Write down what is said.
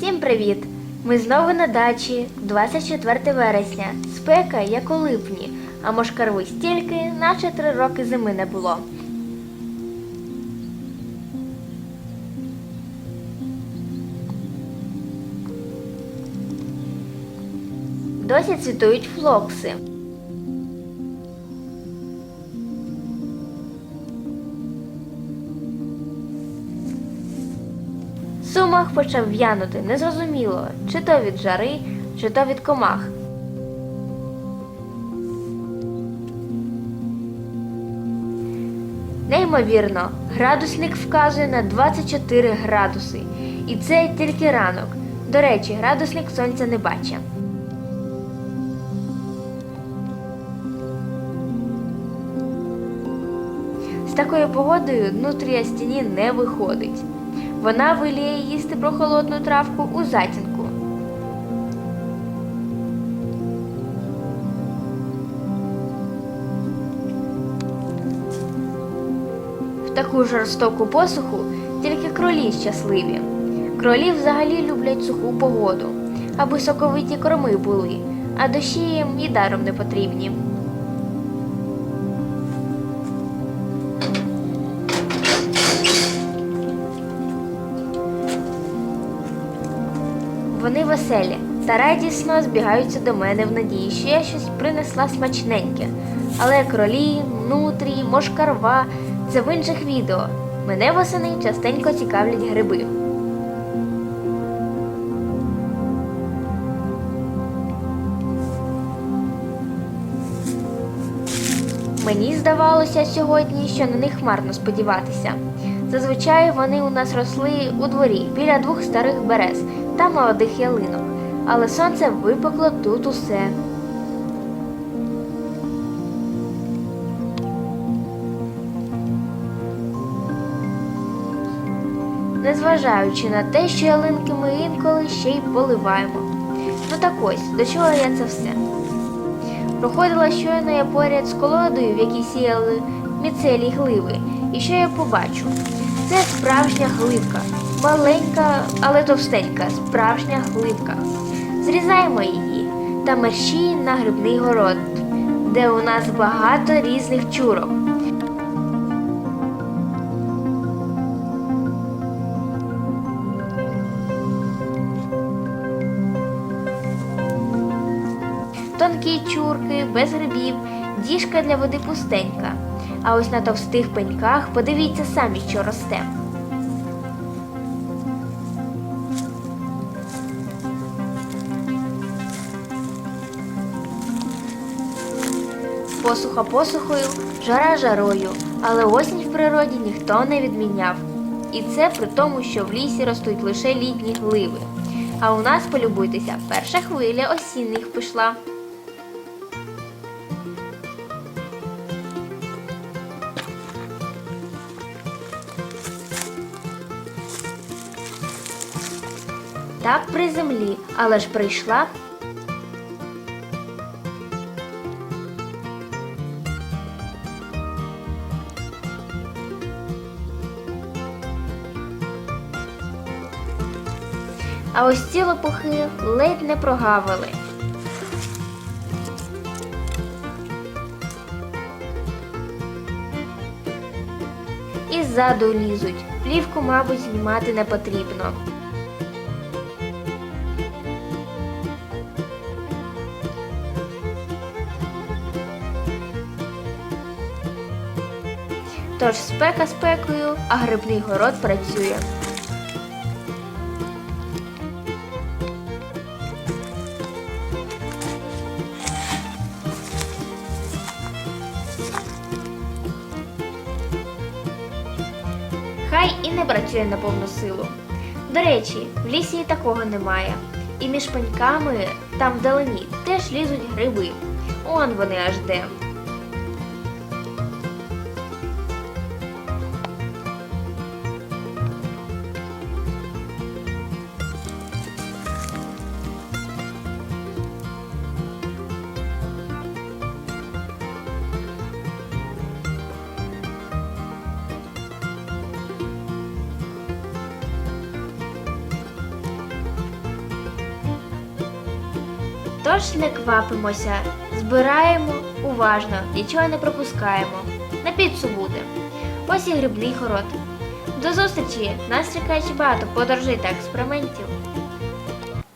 Всім привіт! Ми знову на дачі 24 вересня. Спека, як у липні, а мошкарви стільки, наче три роки зими не було. Досі цвітують флокси. Сумах почав в'янути незрозуміло, чи то від жари, чи то від комах. Неймовірно, градусник вказує на 24 градуси. І це тільки ранок. До речі, градусник сонця не бачить. З такою погодою нутрія стіні не виходить. Вона виліє їсти прохолодну травку у затінку. В таку жорстоку посуху тільки кролі щасливі. Кролі взагалі люблять суху погоду, аби соковиті корми були, а дощі їм і даром не потрібні. Вони веселі та радісно збігаються до мене в надії, що я щось принесла смачненьке. Але кролі, нутрі, мошкарва це в інших відео. Мене восени частенько цікавлять гриби. Мені здавалося сьогодні, що на них марно сподіватися. Зазвичай вони у нас росли у дворі біля двох старих берез та молодих ялинок, але сонце випекло тут усе. Незважаючи на те, що ялинки ми інколи ще й поливаємо. Ну так ось, до чого я це все? Проходила щойно я поряд з колодою, в якій сіяли міцелі гливи, і що я побачу? Це справжня гливка, маленька, але товстенька, справжня гливка. Зрізаємо її та мерщій на грибний город, де у нас багато різних чурок. Тонкі чурки, без грибів, діжка для води пустенька. А ось на товстих пеньках подивіться самі, що росте. Посуха посухою, жара жарою, але осінь в природі ніхто не відміняв. І це при тому, що в лісі ростуть лише літні гливи. А у нас полюбуйтеся, перша хвиля осінних пішла. Так при землі, але ж прийшла. А ось ці лопухи ледь не прогавили. І ззаду лізуть. Плівку, мабуть, знімати не потрібно. Тож спека спекою, а грибний город працює. Хай і не працює на повну силу. До речі, в лісі і такого немає. І між пеньками, там вдалині, теж лізуть гриби. Он вони аж де. Тож не квапимося, збираємо уважно, нічого не пропускаємо. На піцу буде. Ось і грибний город. До зустрічі! Нас чекає багато подорожей та експериментів.